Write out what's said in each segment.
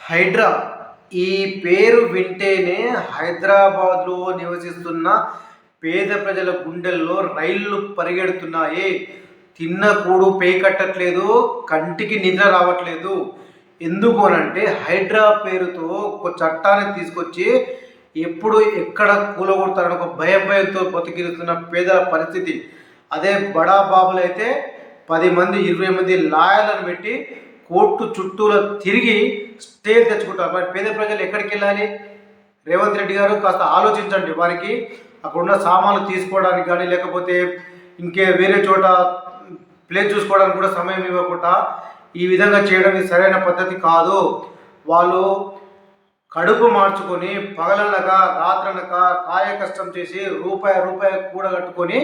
హైడ్రా. ఈ పేరు వింటేనే హైదరాబాద్లో నివసిస్తున్న పేద ప్రజల గుండెల్లో రైళ్ళు పరిగెడుతున్నాయి. తిన్న కూడు పే కట్టట్లేదు కంటికి నిద్ర రావట్లేదు. ఎందుకు అనంటే హైడ్రా పేరుతో ఒక చట్టాన్ని తీసుకొచ్చి ఎప్పుడు ఎక్కడ కూలగొడతారని ఒక భయం భయంతో బతికిరుతున్న పేదల పరిస్థితి. అదే బడా బాబులైతే పది మంది ఇరవై మంది లాయర్లను పెట్టి కోర్టు చుట్టూలో తిరిగి స్టే తెచ్చుకుంటారు. మరి పేద ప్రజలు ఎక్కడికి వెళ్ళాలి? రేవంత్ రెడ్డి గారు కాస్త ఆలోచించండి. వారికి అక్కడ ఉన్న సామాన్లు తీసుకోవడానికి కానీ లేకపోతే ఇంకే వేరే చోట ప్లేస్ చూసుకోవడానికి కూడా సమయం ఇవ్వకుండా ఈ విధంగా చేయడం సరైన పద్ధతి కాదు. వాళ్ళు కడుపు మార్చుకొని పగలనక రాత్రనక కాయ కష్టం చేసి రూపాయి రూపాయి కూడగట్టుకొని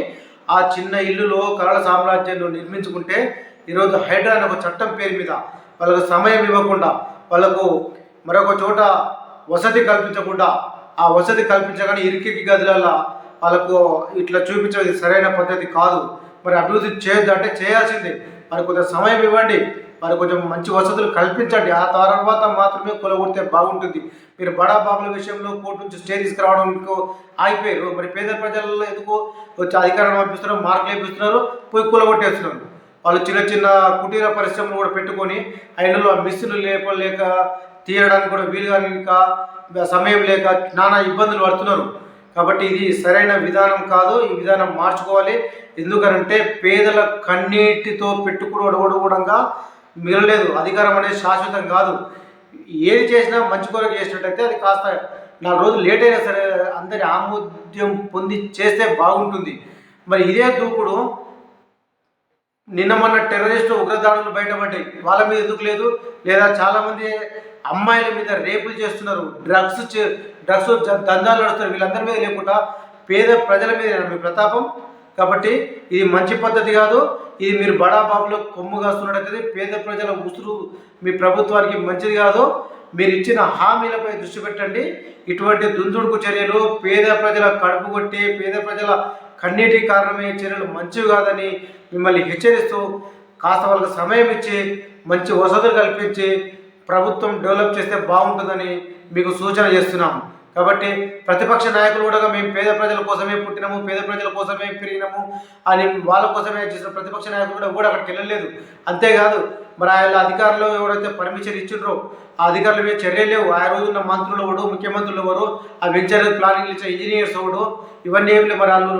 ఆ చిన్న ఇల్లులో కళల సామ్రాజ్యాన్ని నిర్మించుకుంటే ఈరోజు హైడ్రా అనే ఒక చట్టం పేరు మీద వాళ్ళకు సమయం ఇవ్వకుండా వాళ్ళకు మరొక చోట వసతి కల్పించకుండా ఆ వసతి కల్పించగానే ఇరికిరికి గదులలో వాళ్ళకు ఇట్లా చూపించేది సరైన పద్ధతి కాదు. మరి అభివృద్ధి చేయొద్దు అంటే చేయాల్సిందే. మరి కొంచెం సమయం ఇవ్వండి. మరి కొంచెం మంచి వసతులు కల్పించండి. ఆ తర్వాత మాత్రమే కొలగొడితే బాగుంటుంది. మీరు బడా బాబుల విషయంలో కోర్టు నుంచి స్టే తీసుకురావడం ఆగిపోయారు. మరి పేద ప్రజల్లో ఎందుకు అధికారం పంపిస్తున్నారు మార్కులు వేపిస్తున్నారు పోయి కొలగొట్టేస్తున్నారు వాళ్ళు చిన్న చిన్న కుటీర పరిశ్రమలు కూడా పెట్టుకొని అయినలో ఆ మిస్సులు లేపలేక తీయడానికి కూడా వీలు కానీ ఇంకా సమయం లేక నానా ఇబ్బందులు పడుతున్నారు. కాబట్టి ఇది సరైన విధానం కాదు ఈ విధానం మార్చుకోవాలి. ఎందుకనంటే పేదల కన్నీటితో పెట్టుకుని కూడా మిగలలేదు. అధికారం అనేది శాశ్వతం కాదు. ఏది చేసినా మంచి కొరకు చేసినట్టయితే అది కాస్త నాలుగు రోజులు లేట్ అయినా సరే అందరి ఆమోద్యం పొంది చేస్తే బాగుంటుంది. మరి ఇదే దూకుడు నిన్న మొన్న టెర్రరిస్టు ఉగ్రదాడులు బయటపడ్డాయి. వాళ్ళ మీద ఎందుకు లేదు? లేదా చాలామంది అమ్మాయిల మీద రేపులు చేస్తున్నారు. డ్రగ్స్ డ్రగ్స్ దందాలు నడుస్తారు వీళ్ళందరి మీద లేకుండా పేద ప్రజల మీద మీ ప్రతాపం. కాబట్టి ఇది మంచి పద్ధతి కాదు. ఇది మీరు బడా బాబులో కొమ్ము కాస్తున్నట్టయితే పేద ప్రజల ఉసురు మీ ప్రభుత్వానికి మంచిది కాదు. మీరు ఇచ్చిన హామీలపై దృష్టి పెట్టండి. ఇటువంటి దుందుడుకు చర్యలు పేద ప్రజల కడుపు కొట్టి పేద ప్రజల కన్నీటి కారణమయ్యే చర్యలు మంచివి కాదని మిమ్మల్ని హెచ్చరిస్తూ కాస్త వాళ్ళకి సమయం ఇచ్చి మంచి వసతులు కల్పించి ప్రభుత్వం డెవలప్ చేస్తే బాగుంటుందని మీకు సూచన చేస్తున్నాం. కాబట్టి ప్రతిపక్ష నాయకులు కూడా మేము పేద ప్రజల కోసమే పుట్టినాము పేద ప్రజల కోసమే పెరిగినాము అని వాళ్ళ కోసమే చేసిన ప్రతిపక్ష నాయకులు కూడా కూడా అక్కడికి వెళ్ళలేదు. అంతేకాదు మరి ఆయన అధికారులు ఎవరైతే పర్మిషన్ ఇచ్చిండ్రో ఆ అధికారుల మీద చర్యలు లేవు. ఆ రోజు ఉన్న మంత్రులు ఎవడు ముఖ్యమంత్రులు ఎవరు ఆ వెంచర్ ప్లానింగ్ ఇచ్చే ఇంజనీర్స్ ఎవడు ఇవన్నీ ఏమి లేవు. మరి వాళ్ళు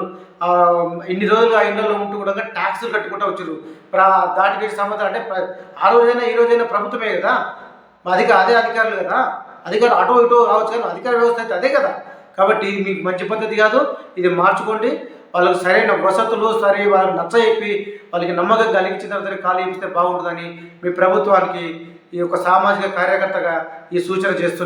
ఇన్ని రోజులు ఆ ఇళ్ళలో ఉంటూ కూడా ట్యాక్సులు కట్టుకుంటూ వచ్చారు మరి దాటికి సంబంధం అంటే ఆ రోజైనా ఈ రోజైనా ప్రభుత్వమే కదా? మా అధిక అదే అధికారులు కదా? అధికారులు అటు ఇటు రావచ్చు కానీ అధికార వ్యవస్థ అయితే అదే కదా? కాబట్టి మీకు మంచి పద్ధతి కాదు. ఇది మార్చుకోండి. వాళ్ళకి సరైన వసతులు సరే వాళ్ళకి నచ్చ చెప్పి వాళ్ళకి నమ్మకం కలిగించిన తర్వాత ఖాళీ ఇస్తే బాగుంటుందని మీ ప్రభుత్వానికి ఈ యొక్క సామాజిక కార్యకర్తగా ఈ సూచన చేస్తున్నాను